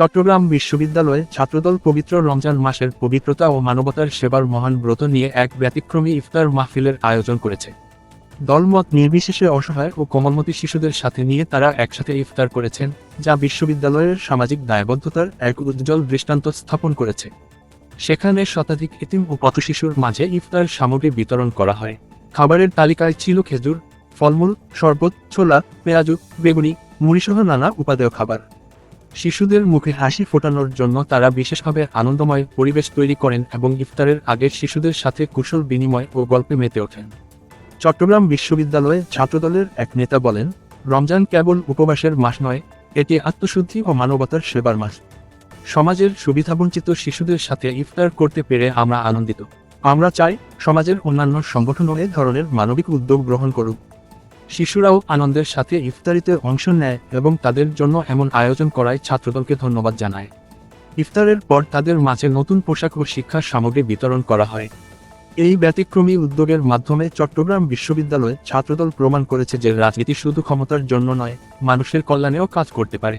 চট্টগ্রাম বিশ্ববিদ্যালয়ে ছাত্রদল পবিত্র রমজান মাসের পবিত্রতা ও মানবতার সেবার মহান ব্রত নিয়ে এক ব্যতিক্রমী ইফতার মাহফিলের আয়োজন করেছে। দলমত নির্বিশেষে অসহায় ও কোমলমতি শিশুদের সাথে নিয়ে তারা একসাথে ইফতার করেছেন, যা বিশ্ববিদ্যালয়ের সামাজিক দায়বদ্ধতার এক উজ্জ্বল দৃষ্টান্ত স্থাপন করেছে। সেখানে শতাধিক এতিম ও পথ শিশুর মাঝে ইফতার সামগ্রী বিতরণ করা হয়। খাবারের তালিকায় ছিল খেজুর, ফলমূল, শরবত, ছোলা, পেঁয়াজু, বেগুনি, মুড়িসহ নানা উপাদেয় খাবার। শিশুদের মুখে হাসি ফোটানোর জন্য তারা বিশেষভাবে আনন্দময় পরিবেশ তৈরি করেন এবং ইফতারের আগে শিশুদের সাথে কুশল বিনিময় ও গল্পে মেতে ওঠেন। চট্টগ্রাম বিশ্ববিদ্যালয়ে ছাত্রদলের এক নেতা বলেন, রমজান কেবল উপবাসের মাস নয়, এটি আত্মশুদ্ধি ও মানবতার সেবার মাস। সমাজের সুবিধাবঞ্চিত শিশুদের সাথে ইফতার করতে পেরে আমরা আনন্দিত। আমরা চাই সমাজের অন্যান্য সংগঠনও এ ধরনের মানবিক উদ্যোগ গ্রহণ করুক। শিশুরাও আনন্দের সাথে ইফতারিতে অংশ নেয় এবং তাদের জন্য এমন আয়োজন করায় ছাত্রদলকে ধন্যবাদ জানায়। ইফতারের পর তাদের মাঝে নতুন পোশাক ও শিক্ষার সামগ্রী বিতরণ করা হয়। এই ব্যতিক্রমী উদ্যোগের মাধ্যমে চট্টগ্রাম বিশ্ববিদ্যালয়ে ছাত্রদল প্রমাণ করেছে যে রাজনীতি শুধু ক্ষমতার জন্য নয়, মানুষের কল্যাণেও কাজ করতে পারে।